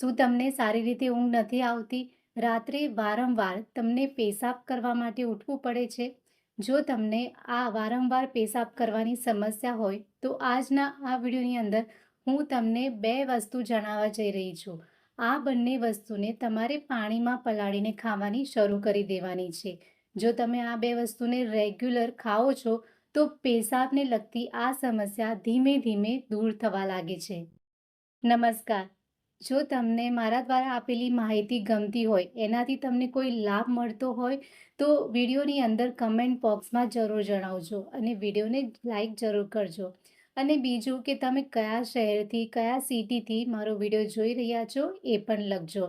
શું તમને સારી રીતે ઊંઘ નથી આવતી? રાત્રે વારંવાર તમને પેશાબ કરવા માટે ઉઠવું પડે છે. જો તમને આ વારંવાર પેશાબ કરવાની સમસ્યા હોય, તો આજના આ વિડીયોની અંદર હું તમને બે વસ્તુ જણાવવા જઈ રહી છું. આ બંને વસ્તુને તમારે પાણીમાં પલાળીને ખાવાની શરૂ કરી દેવાની છે. જો તમે આ બે વસ્તુને રેગ્યુલર ખાઓ છો, તો પેશાબને લગતી આ સમસ્યા ધીમે ધીમે દૂર થવા લાગે છે. નમસ્કાર. જો તમને મારા દ્વારા આપેલી માહિતી ગમતી હોય, એનાથી તમને કોઈ લાભ મળતો હોય, તો વિડીયોની અંદર કમેન્ટ બોક્સમાં જરૂર જણાવજો અને વિડીયોને લાઈક જરૂર કરજો. અને બીજું કે તમે કયા શહેરથી, કયા સિટીથી મારો વીડિયો જોઈ રહ્યા છો એ પણ લખજો.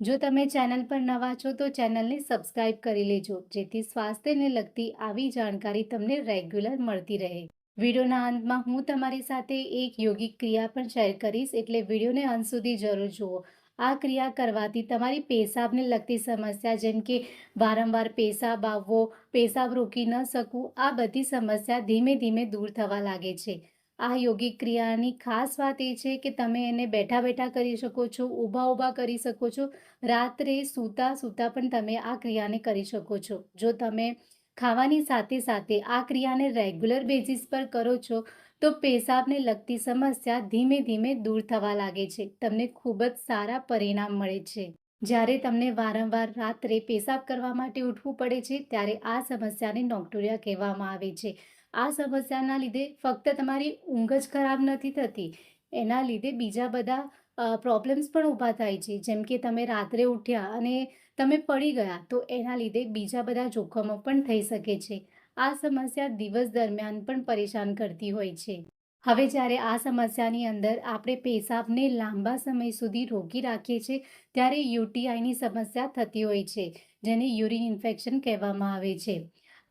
જો તમે ચેનલ પર નવા છો તો ચેનલને સબસ્ક્રાઈબ કરી લેજો, જેથી સ્વાસ્થ્યને લગતી આવી જાણકારી તમને રેગ્યુલર મળતી રહે. વિડીયોના અંતમાં હું તમારી સાથે એક યોગિક ક્રિયા પણ શેર કરીશ. એટલે વિડીયોને અંત સુધી જરૂર જુઓ. આ ક્રિયા કરવાથી તમારી પેશાબને લગતી સમસ્યા જેમ કે વારંવાર પેશાબ આવવો, પેશાબ રોકી ન શકવું, આ બધી સમસ્યા ધીમે ધીમે દૂર થવા લાગે છે. આ યોગિક ક્રિયાની ખાસ વાત એ છે કે તમે એને બેઠા બેઠા કરી શકો છો, ઊભા ઊભા કરી શકો છો. રાત્રે સૂતા સૂતા પણ તમે આ ક્રિયાને કરી શકો છો. જો તમે ખાવાની સાથે સાથે આ ક્રિયાને રેગ્યુલર બેઝિસ પર કરો છો, તો પેશાબને લગતી સમસ્યા ધીમે ધીમે દૂર થવા લાગે છે. તમને ખૂબ જ સારા પરિણામ મળે છે. જ્યારે તમને વારંવાર રાત્રે પેશાબ કરવા માટે ઉઠવું પડે છે, ત્યારે આ સમસ્યાને નોક્ટોરિયા કહેવામાં આવે છે. આ સમસ્યાના લીધે ફક્ત તમારી ઊંઘ જ ખરાબ નથી થતી. એના લીધે બીજા બધા પ્રોબ્લેમ્સ પણ ઊભા થાય છે. જેમ કે તમે રાત્રે ઉઠ્યા અને તમે પડી ગયા, તો એના લીધે બીજા બધા જોખમો પણ થઈ શકે છે. આ સમસ્યા દિવસ દરમિયાન પણ પરેશાન કરતી હોય છે. હવે જ્યારે આ સમસ્યાની અંદર આપણે પેશાબને લાંબા સમય સુધી રોકી રાખીએ છીએ, ત્યારે યુટીઆઈની સમસ્યા થતી હોય છે, જેને યુરિન ઇન્ફેક્શન કહેવામાં આવે છે.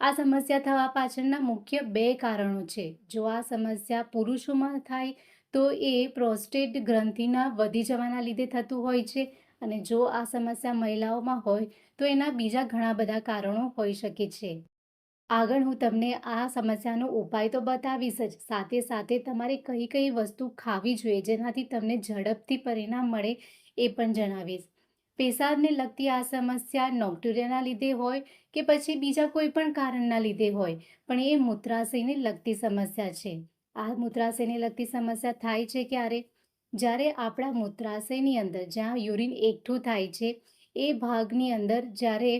આ સમસ્યા થવા પાછળના મુખ્ય બે કારણો છે. જો આ સમસ્યા પુરુષોમાં થાય તો એ પ્રોસ્ટેટ ગ્રંથિના વધી જવાના લીધે થતું હોય છે અને જો આ સમસ્યા મહિલાઓમાં હોય, તો એના બીજા ઘણા બધા કારણો હોઈ શકે છે. આગળ હું તમને આ સમસ્યાનો ઉપાય તો બતાવીશ જ. સાથે સાથે તમારે કઈ કઈ વસ્તુ ખાવી જોઈએ જેનાથી તમને ઝડપથી પરિણામ મળે એ પણ જણાવીશ. પેશાબને લગતી આ સમસ્યા નોક્ટુરિયાના લીધે હોય કે પછી બીજા કોઈ પણ કારણના લીધે હોય, પણ એ મૂત્રાશયને લગતી સમસ્યા છે. આ મૂત્રાશયને લગતી સમસ્યા થાય છે ક્યારે? જ્યારે આપણા મૂત્રાશયની અંદર જ્યાં યુરિન એકઠું થાય છે, એ ભાગની અંદર જ્યારે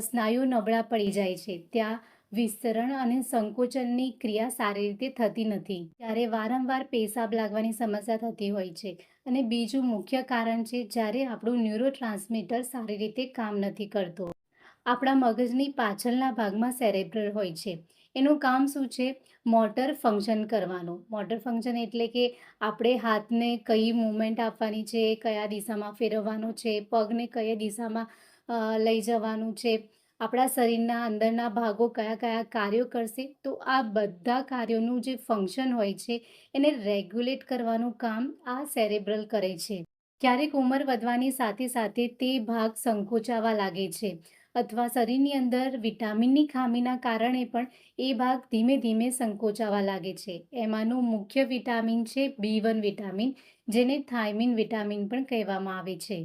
સ્નાયુ નબળા પડી જાય છે, ત્યાં વિસ્તરણ અને સંકોચનની ક્રિયા સારી રીતે થતી નથી. ત્યારે વારંવાર પેશાબ લાગવાની સમસ્યા થતી હોય છે. અને બીજું મુખ્ય કારણ છે, જ્યારે આપણું ન્યુરો ટ્રાન્સમીટર સારી રીતે કામ નથી કરતો. આપણા મગજની પાછળના ભાગમાં સેરેબ્રલ હોય છે. એનું કામ શું છે? મોટર ફંક્શન કરવાનું. મોટર ફંક્શન એટલે કે આપણે હાથને કઈ મૂવમેન્ટ આપવાની છે, કયા દિશામાં ફેરવવાનું છે, પગને કઈ દિશામાં લઈ જવાનું છે, આપણા શરીરના અંદરના ભાગો કયા કયા કાર્યો કરશે. તો આ બધા કાર્યોનું જે ફંક્શન હોય છે, એને રેગ્યુલેટ કરવાનું કામ આ સેરેબ્રલ કરે છે. ક્યારેક ઉંમર વધવાની સાથે સાથે તે ભાગ સંકોચાવા લાગે છે. અથવા શરીરની અંદર વિટામિનની ખામીના કારણે પણ એ ભાગ ધીમે ધીમે સંકોચાવા લાગે છે. એમાંનું મુખ્ય વિટામિન છે બી વન વિટામિન, જેને થાઇમિન વિટામિન પણ કહેવામાં આવે છે.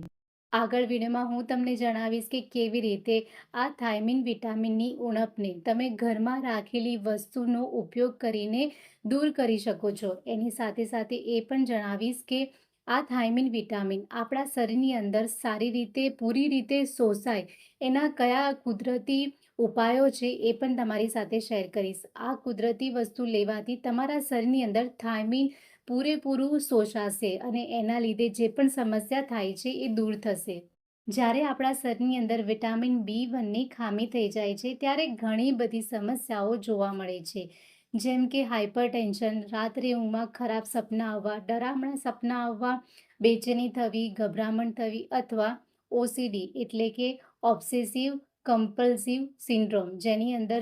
આગળ વિડીયોમાં હું તમને જણાવીશ કે કેવી રીતે આ થાઇમિન વિટામિનની ઉણપને તમે ઘરમાં રાખેલી વસ્તુનો ઉપયોગ કરીને દૂર કરી શકો છો. એની સાથે સાથે એ પણ જણાવીશ કે આ થાઇમિન વિટામિન આપણા શરીરની અંદર સારી રીતે, પૂરી રીતે શોષાય. એના કયા કુદરતી ઉપાયો છે એ પણ તમારી સાથે શેર કરીશ. આ કુદરતી વસ્તુ લેવાથી તમારા શરીરની અંદર થાઇમિન પૂરેપૂરું શોષાશે અને એના લીધે જે પણ સમસ્યા થાય છે એ દૂર થશે. જ્યારે આપણા શરીરની અંદર વિટામિન બી વનની ખામી થઈ જાય છે, ત્યારે ઘણી બધી સમસ્યાઓ જોવા મળે છે. જેમ કે હાઇપર ટેન્શન રાત્રે ઊંઘમાં ખરાબ સપના આવવા, ડરામણા સપના આવવા, બેચેની થવી, ગભરામણ થવી અથવા ઓસીડી એટલે કે ઓબ્સેસિવ કમ્પલ્સિવ સિન્ડ્રોમ જેની અંદર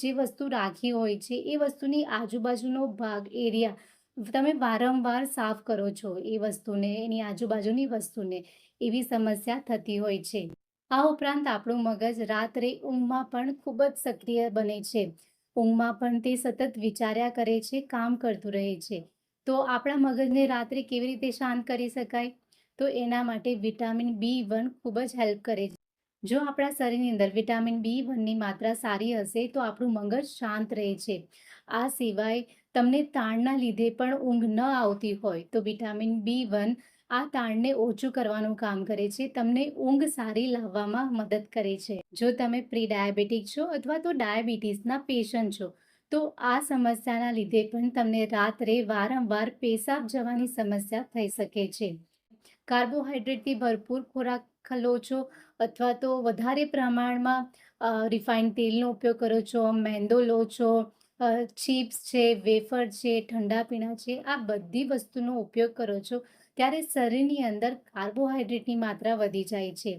જે વસ્તુ રાખી હોય છે એ વસ્તુની આજુબાજુનો ભાગ એરિયા તમે વારંવાર સાફ કરો છો એ વસ્તુને, એની આજુબાજુની વસ્તુને એવી સમસ્યા થતી હોય છે. આ ઉપરાંત આપણું મગજ રાત્રે ઊંઘમાં પણ ખૂબ જ સક્રિય બને છે. ઊંઘમાં પણ તે સતત વિચાર્યા કરે છે, કામ કરતું રહે છે. તો આપણા મગજને રાત્રે કેવી રીતે શાંત કરી શકાય? તો એના માટે વિટામિન બી વન ખૂબ જ હેલ્પ કરે છે. જો આપણા શરીરની અંદર વિટામિન બી વનની માત્રા સારી હશે, તો આપણું મગજ શાંત રહે છે. આ સિવાય તમને તાણના લીધે પણ ઊંઘ ન આવતી હોય, તો વિટામિન બી વન આ તાણને ઓછું કરવાનું કામ કરે છે, તમને ઊંઘ સારી લાવવામાં મદદ કરે છે. જો તમે પ્રી ડાયાબિટીક છો અથવા તો ડાયાબિટીસના પેશન્ટ છો, તો આ સમસ્યાના લીધે પણ તમને રાત્રે વારંવાર પેશાબ જવાની સમસ્યા થઈ શકે છે. કાર્બોહાઈડ્રેટથી ભરપૂર ખોરાક લો છો અથવા તો વધારે પ્રમાણમાં રિફાઇન્ડ તેલનો ઉપયોગ કરો છો, મેંદો લો છો ચિપ્સ છે, વેફર છે, ઠંડા પીણા છે, આ બધી વસ્તુનો ઉપયોગ કરો છો. ત્યારે શરીરની અંદર કાર્બોહાઈડ્રેટની માત્રા વધી જાય છે.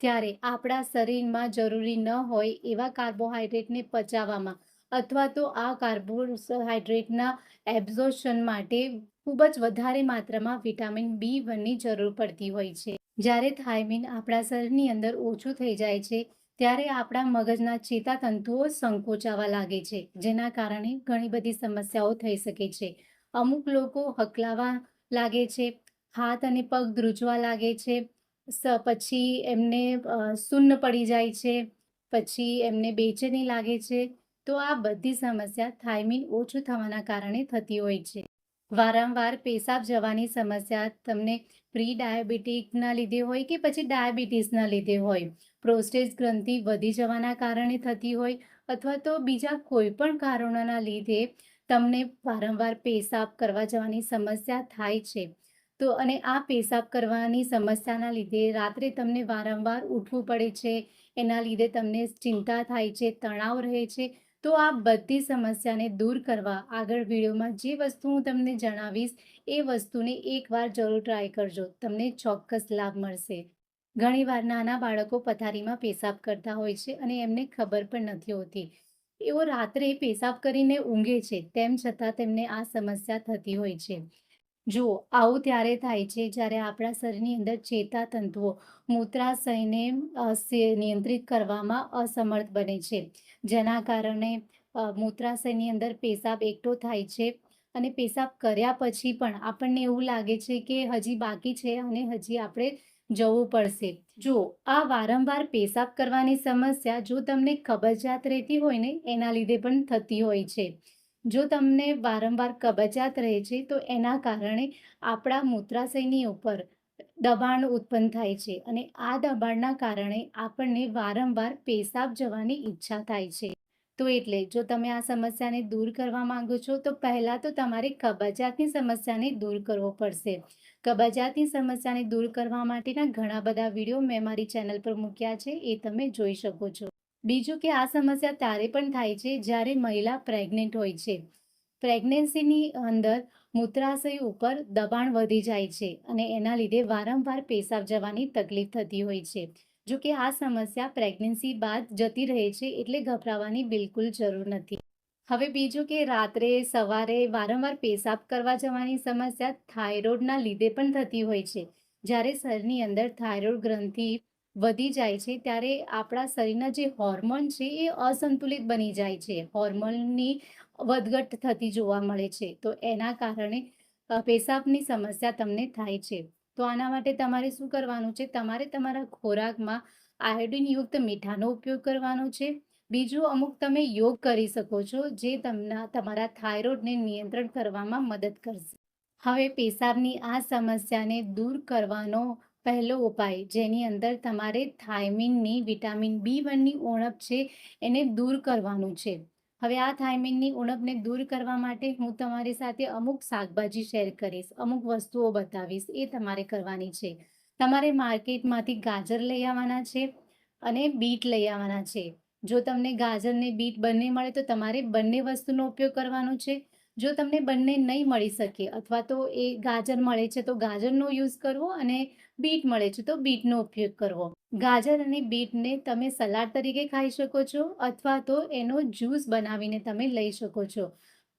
ત્યારે આપણા શરીરમાં જરૂરી ન હોય એવા કાર્બોહાઈડ્રેટને પચાવવામાં અથવા તો આ કાર્બોહાઈડ્રેટના એબ્ઝોર્શન માટે ખૂબ જ વધારે માત્રામાં વિટામિન બી વનની જરૂર પડતી હોય છે. જ્યારે થાઇમિન આપણા શરીરની અંદર ઓછું થઈ જાય છે, ત્યારે આપણા મગજના ચેતાતંતુઓ સંકોચાવા લાગે છે, જેના કારણે ઘણી બધી સમસ્યાઓ થઈ શકે છે. અમુક લોકો હકલાવા લાગે છે હાથ અને પગ ધ્રુજવા લાગે છે. પછી એમને સૂન્ન પડી જાય છે. પછી એમને બેચેની લાગે છે. તો આ બધી સમસ્યા થાઇમિન ઓછું થવાના કારણે થતી હોય છે. વારંવાર પેશાબ જવાની સમસ્યા તમને પ્રી ડાયાબિટીકના લીધે હોય કે પછી ડાયાબિટીસના લીધે હોય? પ્રોસ્ટેટ ગ્રંથિ વધી જવાના કારણે થતી હોય અથવા તો બીજા કોઈ પણ કારણોના લીધે તમને વારંવાર પેશાબ કરવા જવાની સમસ્યા થાય છે. તો અને આ પેશાબ કરવાની સમસ્યાના લીધે રાત્રે તમને વારંવાર ઉઠવું પડે છે, એના લીધે તમને ચિંતા થાય છે, તણાવ રહે છે, તો આ બધી સમસ્યાને દૂર કરવા આગળ વિડીયોમાં જે વસ્તુ હું તમને જણાવીશ, એ વસ્તુને એકવાર જરૂર ટ્રાય કરજો. તમને ચોક્કસ લાભ મળશે. ઘણીવાર નાના બાળકો પથારીમાં પેશાબ કરતા હોય છે અને એમને ખબર પણ નથી હોતી. એઓ રાત્રે પેશાબ કરીને ઊંઘે છે, તેમ છતાં તેમને આ સમસ્યા થતી હોય છે. જુઓ, આવું ત્યારે થાય છે જ્યારે આપણા શરીરની અંદર ચેતાતંતુઓ મૂત્રાશયને નિયંત્રિત કરવામાં અસમર્થ બને છે. જેના કારણે મૂત્રાશયની અંદર પેશાબ એકઠો થાય છે અને પેશાબ કર્યા પછી પણ આપણને એવું લાગે છે કે હજી બાકી છે અને હજી આપણે જવું પડશે. જો આ વારંવાર પેશાબ કરવાની સમસ્યા જો તમને કબજિયાત રહેતી હોય ને, એના લીધે પણ થતી હોય છે. જો તમને વારંવાર કબજિયાત રહે છે, તો એના કારણે આપણા મૂત્રાશયની ઉપર દબાણ ઉત્પન્ન થાય છે અને આ દબાણના કારણે આપણને વારંવાર પેશાબ જવાની ઈચ્છા થાય છે. તો એટલે જો તમે આ સમસ્યાને દૂર કરવા માંગો છો, તો પહેલાં તો તમારે કબજિયાતની સમસ્યાને દૂર કરવો પડશે. કબજિયાતની સમસ્યાને દૂર કરવા માટેના ઘણા બધા વીડિયો મેં મારી ચેનલ પર મૂક્યા છે, એ તમે જોઈ શકો છો. બીજું કે આ સમસ્યા ત્યારે પણ થાય છે જ્યારે મહિલા પ્રેગ્નેન્ટ હોય છે. પ્રેગ્નન્સીની અંદર મૂત્રાશય ઉપર દબાણ વધી જાય છે અને એના લીધે વારંવાર પેશાબ જવાની તકલીફ થતી હોય છે. જો કે આ સમસ્યા પ્રેગ્નન્સી બાદ જતી રહે છે એટલે ગભરાવાની બિલકુલ જરૂર નથી. હવે બીજું કે રાત્રે, સવારે વારંવાર પેશાબ કરવા જવાની સમસ્યા થાઇરોઇડના લીધે પણ થતી હોય છે. જ્યારે શરીરની અંદર થાઇરોઇડ ગ્રંથિ વધી જાય છે, ત્યારે આપણા શરીરના જે હોર્મોન છે, એ અસંતુલિત બની જાય છે. હોર્મોનની વધઘટ થતી જોવા મળે છે. તો એના કારણે પેશાબની સમસ્યા તમને થાય છે. તો આના માટે તમારે શું કરવાનું છે? તમારે તમારા ખોરાકમાં આયોડિનયુક્ત મીઠાનો ઉપયોગ કરવાનો છે. બીજું, અમુક તમે યોગ કરી શકો છો, જે તમને, તમારા થાઇરોઇડને નિયંત્રણ કરવામાં મદદ કરશે. હવે, પેશાબની આ સમસ્યાને દૂર કરવાનો પહેલો ઉપાય, જેની અંદર તમારે થાઇમિનની વિટામિન બી વનની ઉણપ છે, એને દૂર કરવાનું છે. હવે આ થાઇમિનની ઉણપને દૂર કરવા માટે હું તમારી સાથે અમુક શાકભાજી શેર કરીશ, અમુક વસ્તુઓ બતાવીશ, એ તમારે કરવાની છે. તમારે માર્કેટમાંથી ગાજર લઈ આવવાના છે અને બીટ લઈ આવવાના છે. જો તમને ગાજર ને બીટ બંને મળે તો તમારે બંને વસ્તુનો ઉપયોગ કરવાનો છે. જો તમને બંને નહીં મળી શકે અથવા તો એ ગાજર મળે છે, તો ગાજરનો યુઝ કરવો અને બીટ મળે છે, તો બીટનો ઉપયોગ કરવો. ગાજર અને બીટને તમે સલાડ તરીકે ખાઈ શકો છો અથવા તો એનો જ્યુસ બનાવીને તમે લઈ શકો છો.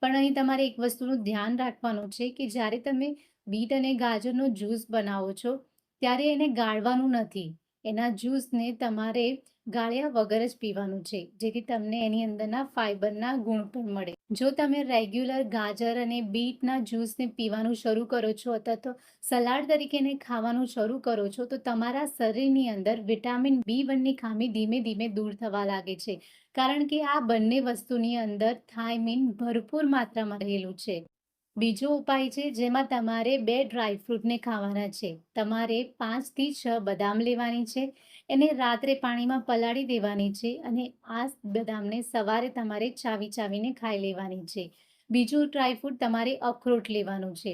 પણ અહીં તમારે એક વસ્તુનું ધ્યાન રાખવાનું છે કે જ્યારે તમે બીટ અને ગાજરનો જ્યુસ બનાવો છો, ત્યારે એને ગાળવાનું નથી. એના જ્યુસને તમારે ગાળ્યા વગર જ પીવાનું છે, જેથી તમને એની અંદરના ફાઈબરના ગુણ પણ મળે. જો તમે રેગ્યુલર ગાજર અને બીટના જ્યુસને પીવાનું શરૂ કરો છો અથવા તો સલાડ તરીકેને ખાવાનું શરૂ કરો છો, તો તમારા શરીરની અંદર વિટામિન બી વનની ખામી ધીમે ધીમે દૂર થવા લાગે છે. કારણ કે આ બંને વસ્તુની અંદર થાઇમિન ભરપૂર માત્રામાં રહેલું છે. બીજો ઉપાય છે, જેમાં તમારે બે ડ્રાયફ્રૂટને ખાવાના છે. તમારે પાંચથી છ બદામ લેવાની છે. એને રાત્રે પાણીમાં પલાળી દેવાની છે અને આ બદામને સવારે તમારે ચાવી ચાવીને ખાઈ લેવાની છે. બીજું ડ્રાયફ્રૂટ તમારે અખરોટ લેવાનું છે.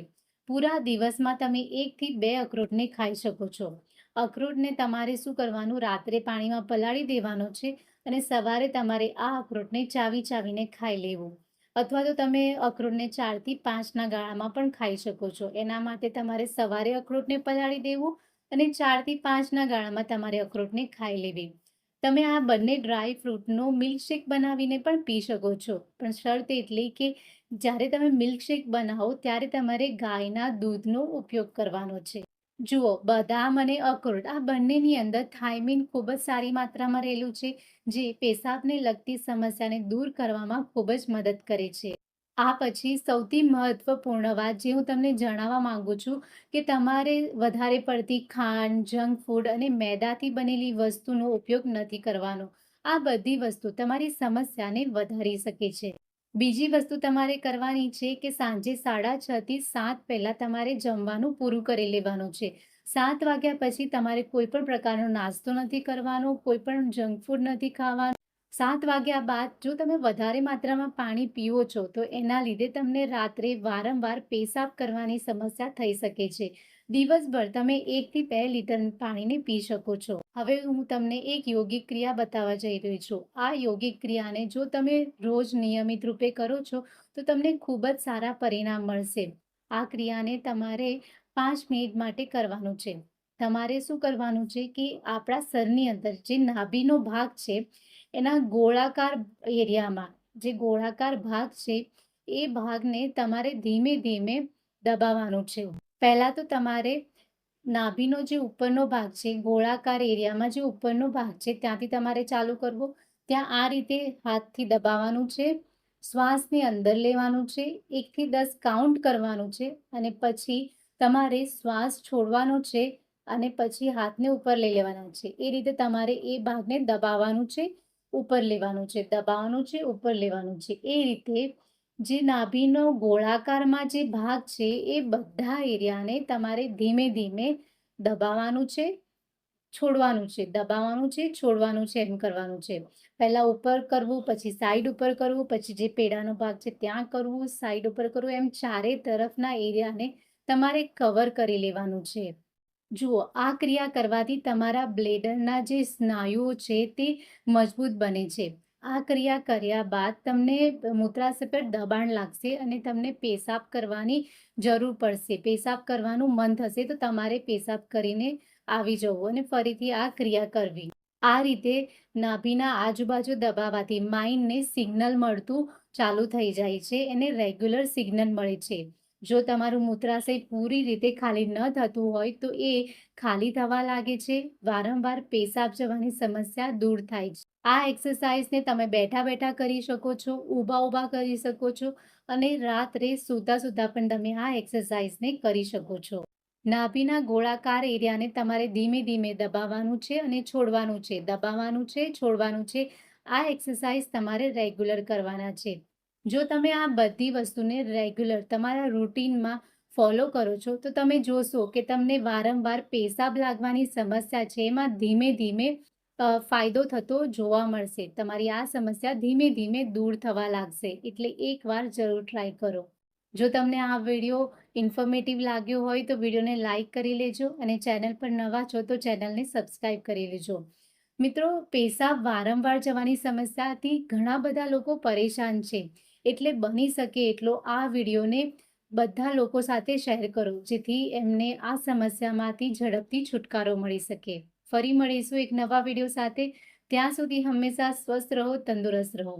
પૂરા દિવસમાં તમે એકથી બે અખરોટને ખાઈ શકો છો. અખરોટને તમારે શું કરવાનું? રાત્રે પાણીમાં પલાળી દેવાનો છે અને સવારે તમારે આ અખરોટને ચાવી ચાવીને ખાઈ લેવું. અથવા તો તમે અખરોટને ચારથી પાંચના ગાળામાં પણ ખાઈ શકો છો. એના માટે તમારે સવારે અખરોટને પલાળી દેવું અને ચારથી પાંચના ગાળામાં તમારે અખરોટને ખાઈ લેવી. તમે આ બંને ડ્રાય ફ્રૂટનો મિલ્કશેક બનાવીને પણ પી શકો છો. પણ શરત એટલી કે જ્યારે તમે મિલ્કશેક બનાવો ત્યારે તમારે ગાયના દૂધનો ઉપયોગ કરવાનો છે. જુઓ, બદામ અને અખરોટ આ બંનેની અંદર થાઇમિન ખૂબ જ સારી માત્રામાં રહેલું છે, જે પેશાબને લગતી સમસ્યાને દૂર કરવામાં ખૂબ જ મદદ કરે છે. આ પછી સૌથી મહત્વપૂર્ણ વાત જે હું તમને જણાવવા માંગુ છું કે તમારે વધારે પડતી ખાંડ, જંક ફૂડ અને મેદાથી બનેલી વસ્તુનો ઉપયોગ નથી કરવાનો. આ બધી વસ્તુ તમારી સમસ્યાને વધારી શકે છે. બીજી વસ્તુ તમારે કરવાની છે કે સાંજે સાડા છ થી સાત પહેલાં તમારે જમવાનું પૂરું કરી લેવાનું છે. સાત વાગ્યા પછી તમારે કોઈ પણ પ્રકારનો નાસ્તો નથી કરવાનો, કોઈ પણ જંક ફૂડ નથી ખાવાનું. સાત વાગ્યા બાદ જો તમે વધારે માત્રામાં પાણી પીવો છો, તો એના લીધે તમને રાત્રે વારંવાર પેશાબ કરવાની સમસ્યા થઈ શકે છે. દિવસભર તમે એકથી બે લીટર પાણીને પી શકો છો. હવે હું તમને એક યોગિક ક્રિયા બતાવવા જઈ રહી છું. આ યોગિક ક્રિયાને જો તમે રોજ નિયમિત રૂપે કરો છો, તો તમને ખૂબ જ સારા પરિણામ મળશે. આ ક્રિયાને તમારે પાંચ મિનિટ માટે કરવાનું છે. તમારે શું કરવાનું છે કે આપણા સરની અંદર જે નાભીનો ભાગ છે એના ગોળાકાર એરિયામાં, જે ગોળાકાર ભાગ છે, એ ભાગને તમારે ધીમે ધીમે દબાવવાનું છે. પહેલાં તો તમારે નાભીનો જે ઉપરનો ભાગ છે, ગોળાકાર એરિયામાં જે ઉપરનો ભાગ છે, ત્યાંથી તમારે ચાલુ કરવો. ત્યાં આ રીતે હાથથી દબાવવાનું છે, શ્વાસને અંદર લેવાનું છે, એકથી દસ કાઉન્ટ કરવાનું છે અને પછી તમારે શ્વાસ છોડવાનો છે અને પછી હાથને ઉપર લઈ લેવાના છે. એ રીતે તમારે એ ભાગને દબાવવાનું છે ઉપર લેવાનું છે, દબાવવાનું છે, ઉપર લેવાનું છે. એ રીતે જે નાભીનો ગોળાકારમાં જે ભાગ છે, એ બધા એરિયાને તમારે ધીમે ધીમે દબાવવાનું છે, છોડવાનું છે, દબાવવાનું છે, છોડવાનું છે, એમ કરવાનું છે. પહેલાં ઉપર કરવું, પછી સાઈડ ઉપર કરવું, પછી જે પેડાનો ભાગ છે ત્યાં કરવું સાઈડ ઉપર કરવું, એમ ચારે તરફના એરિયાને તમારે કવર કરી લેવાનું છે. જુઓ, આ ક્રિયા કરવાથી તમારા બ્લેડરના જે સ્નાયુઓ છે તે મજબૂત બને છે. આ ક્રિયા કર્યા બાદ તમને મૂત્રાશય પર દબાણ લાગશે અને તમને પેશાબ કરવાની જરૂર પડશે. પેશાબ કરવાનું મન થશે તો તમારે પેશાબ કરીને આવી જવું અને ફરીથી આ ક્રિયા કરવી. આ રીતે નાભીના આજુબાજુ દબાવવાથી માઇન્ડને સિગ્નલ મળતું ચાલુ થઈ જાય છે એને રેગ્યુલર સિગ્નલ મળે છે. જો તમારું મૂત્રાશય પૂરી રીતે ખાલી ન થતું હોય તો એ ખાલી થવા લાગે છે. વારંવાર પેશાબ જવાની સમસ્યા દૂર થાય છે. આ એક્સરસાઇઝને તમે બેઠા બેઠા કરી શકો છો, ઊભા ઊભા કરી શકો છો અને રાત્રે સૂતા સૂતા પણ તમે આ એક્સરસાઇઝને કરી શકો છો. નાભીના ગોળાકાર એરિયાને તમારે ધીમે ધીમે દબાવવાનું છે અને છોડવાનું છે, દબાવવાનું છે, છોડવાનું છે. આ એક્સરસાઇઝ તમારે રેગ્યુલર કરવાના છે. જો તમે આ બધી વસ્તુને રેગ્યુલર તમારા રૂટીનમાં ફોલો કરો છો, તો તમે જોશો કે તમને વારંવાર પેશાબ લાગવાની સમસ્યા છે. એમાં ધીમે ધીમે ફાયદો થતો જોવા મળશે. તમારી આ સમસ્યા ધીમે ધીમે દૂર થવા લાગશે. એટલે એકવાર જરૂર ટ્રાય કરો. જો તમને આ વીડિયો ઇન્ફોર્મેટિવ લાગ્યો હોય તો વિડીયોને લાઇક કરી લેજો અને ચેનલ પર નવા છો તો ચેનલને સબસ્ક્રાઈબ કરી લેજો. મિત્રો, પેશાબ વારંવાર જવાની સમસ્યાથી ઘણા બધા લોકો પરેશાન છે. એટલે બની શકે એટલો આ વિડીયોને બધા લોકો સાથે શેર કરો, જેથી એમને આ સમસ્યામાંથી ઝડપથી છુટકારો મળી શકે. ફરી મળીશું એક નવા વીડિયો સાથે. ત્યાં સુધી હંમેશા સ્વસ્થ રહો, તંદુરસ્ત રહો.